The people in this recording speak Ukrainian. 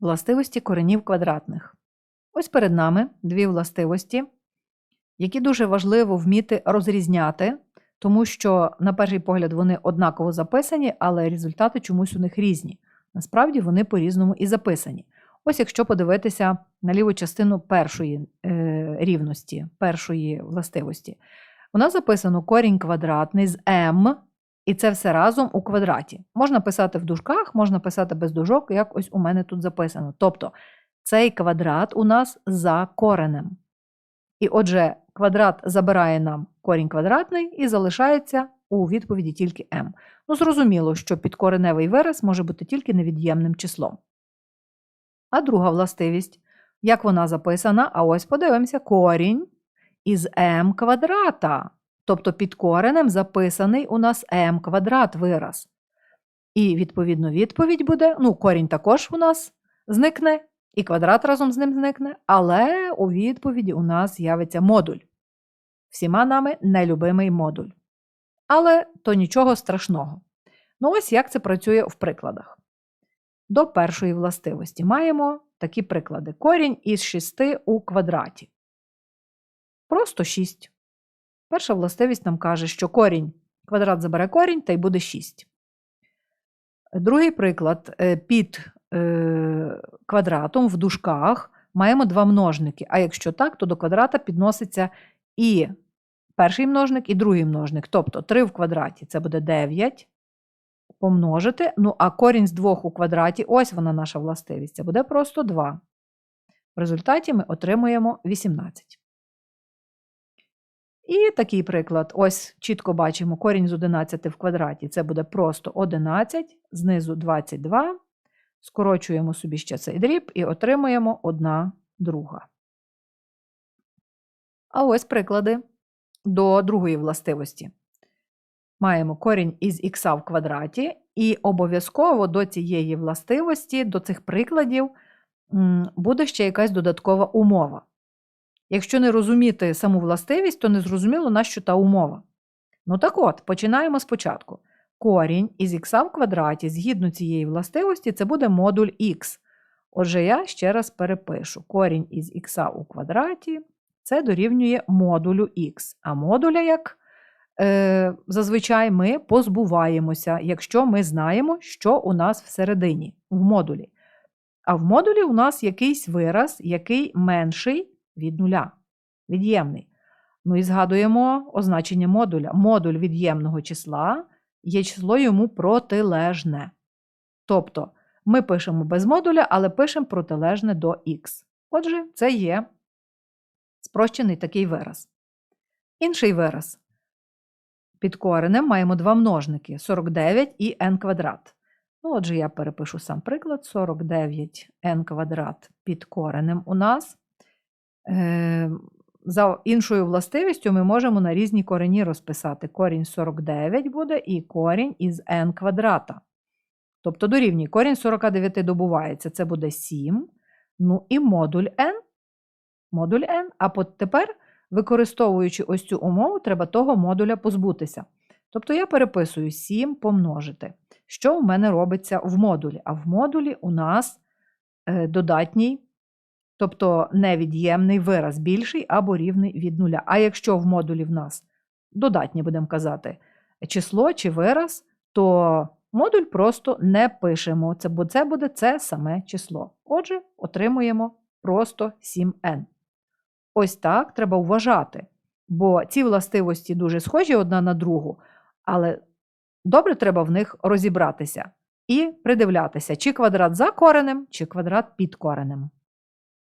Властивості коренів квадратних. Ось перед нами дві властивості, які дуже важливо вміти розрізняти, тому що, на перший погляд, вони однаково записані, але результати чомусь у них різні. Насправді вони по-різному і записані. Ось якщо подивитися на ліву частину першої е, рівності, першої властивості, у нас записано корінь квадратний з m, і це все разом у квадраті. Можна писати в дужках, можна писати без дужок, як ось у мене тут записано. Тобто цей квадрат у нас за коренем. І отже, квадрат забирає нам корінь квадратний і залишається у відповіді тільки m. Ну, зрозуміло, що підкореневий вираз може бути тільки невід'ємним числом. А друга властивість, як вона записана, а ось подивимося, корінь із m квадрата. Тобто під коренем записаний у нас m квадрат вираз. І, відповідно, відповідь буде: ну, корінь також у нас зникне, і квадрат разом з ним зникне, але у відповіді у нас з'явиться модуль. Всіма нами нелюбимий модуль. Але то нічого страшного. Ну, ось як це працює в прикладах. До першої властивості маємо такі приклади: корінь із 6 у квадраті. Просто 6. Перша властивість нам каже, що корінь, квадрат забере корінь та й буде 6. Другий приклад е, під е, квадратом в дужках маємо два множники. А якщо так, то до квадрата підноситься і перший множник, і другий множник. Тобто 3 в квадраті це буде 9 помножити. Ну, а корінь з 2 у квадраті, ось вона наша властивість, це буде просто 2. В результаті ми отримуємо 18. І такий приклад. Ось чітко бачимо корінь з 11 в квадраті. Це буде просто 11, знизу 22. Скорочуємо собі ще цей дріб і отримуємо 1 друга. А ось приклади до другої властивості. Маємо корінь із х в квадраті, і обов'язково до цієї властивості, до цих прикладів, буде ще якась додаткова умова. Якщо не розуміти саму властивість, то не зрозуміло, на що та умова. Ну так от, починаємо спочатку. Корінь із х в квадраті, згідно цієї властивості, це буде модуль х. Отже, я ще раз перепишу: корінь із х у квадраті це дорівнює модулю х. А модуля, як е, зазвичай, ми позбуваємося, якщо ми знаємо, що у нас всередині, в модулі. А в модулі у нас якийсь вираз, який менший від нуля, від'ємний. Ну і згадуємо означення модуля. Модуль від'ємного числа є число йому протилежне. Тобто ми пишемо без модуля, але пишемо протилежне до х. Отже, це є спрощений такий вираз. Інший вираз. Під коренем маємо два множники 49 і n квадрат. Ну, Отже, я перепишу сам приклад: 49 n квадрат під коренем у нас. Е, за іншою властивістю ми можемо на різні корені розписати. Корінь 49 буде і корінь із n квадрата. Тобто дорівнює корінь 49 добувається, це буде 7. Ну і модуль n. Модуль n. А тепер, використовуючи ось цю умову, треба того модуля позбутися. Тобто я переписую 7 помножити. Що в мене робиться в модулі? А в модулі у нас е, додатній Тобто невід'ємний вираз більший або рівний від нуля. А якщо в модулі в нас додатнє, будемо казати, число чи вираз, то модуль просто не пишемо, це, бо це буде це саме число. Отже, отримуємо просто 7n. Ось так треба вважати, бо ці властивості дуже схожі одна на другу, але добре треба в них розібратися і придивлятися, чи квадрат за коренем, чи квадрат під коренем.